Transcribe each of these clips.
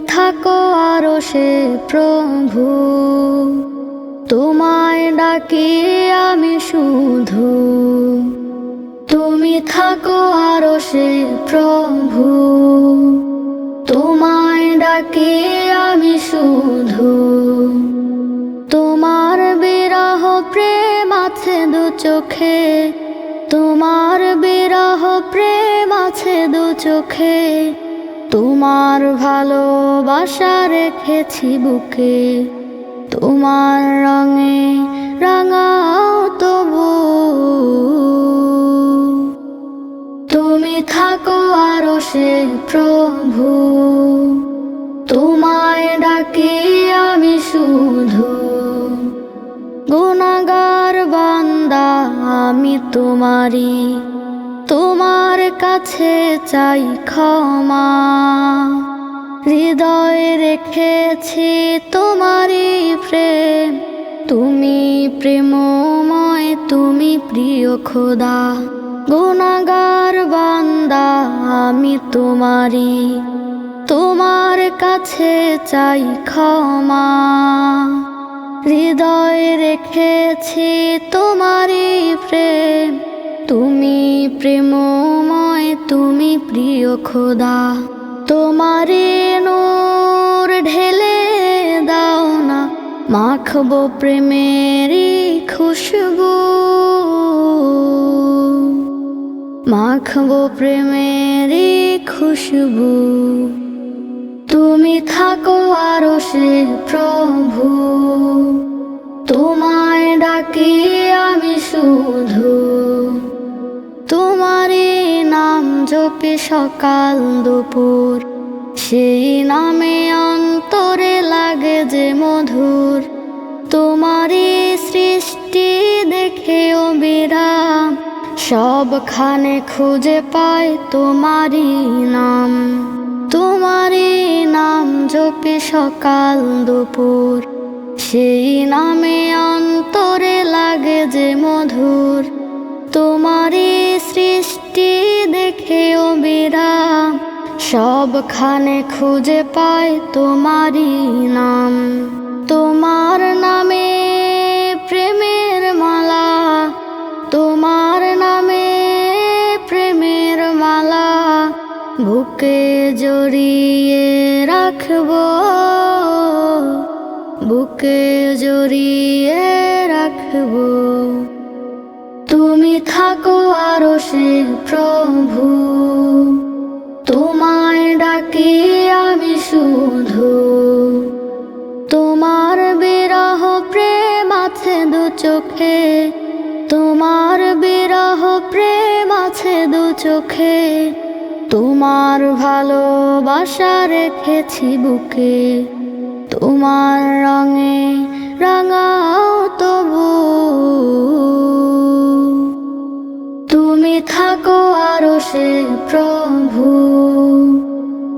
থাকো আরও সে প্রভু। তোমায় ডাকি আমি শুধু। তুমি থাকো আরও সে প্রভু। তোমায় ডাকি আমি শুধু। তোমার বিরহ প্রেম আছে দু চোখে। তোমার বিরহ প্রেম আছে দু চোখে। তোমার ভালোবাসা রেখেছি বুকে। তোমার রঙে রাঙাও তবু। তুমি থাকো আরও সে প্রভু। তোমায় ডাকি আমি শুধু। গুণাগার বান্দা, আমি তোমারি তোমার কাছে চাই ক্ষমা। হৃদয়ে রেখেছি তোমারই প্রেম। তুমি প্রেমময়, তুমি প্রিয় খোদা। গুণাগার বান্দা, আমি তোমারই। তোমার কাছে চাই ক্ষমা। হৃদয়ে রেখেছি তোমারই প্রেম। তুমি প্রেমময়, তুমি প্রিয় খোদা। তোমারে নূর ঢেলে দাও না, মাখবো প্রেমেরই খুশবু। মাখবো প্রেমেরই খুশবু। তুমি থাকো আরও সে প্রভু। তোমায় ডাকি আমি শুধু সকাল দুপুর, সেই নামে অন্তরে লাগে যে মধুর। তোমারই সৃষ্টি দেখে অবিরাম, সবখানে খুঁজে পাই তোমারই নাম। তোমারই নাম জপি সকাল দুপুর, সেই নামে অন্তরে সবখানে খুঁজে পাই তোমারই নাম। তোমার নামে প্রেমের মালা। তোমার নামে প্রেমের মালা। বুকে জড়িয়ে রাখব। বুকে জড়িয়ে রাখব। তুমি থাকো আরও সে প্রভু। চোখে তোমার বিরহ প্রেম আছে দু চোখে। তোমার ভালোবাসা রেখেছি বুকে। তোমার রঙে রাঙাও তবু। তুমি থাকো আরও সে প্রভু।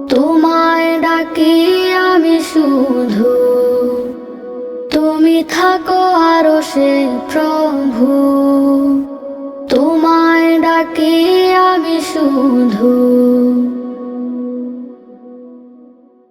তোমায় ডাকি আমি শুধু। তুমি থাকো আরও সে প্রভু। তোমায় ডাকি আমি শুধু।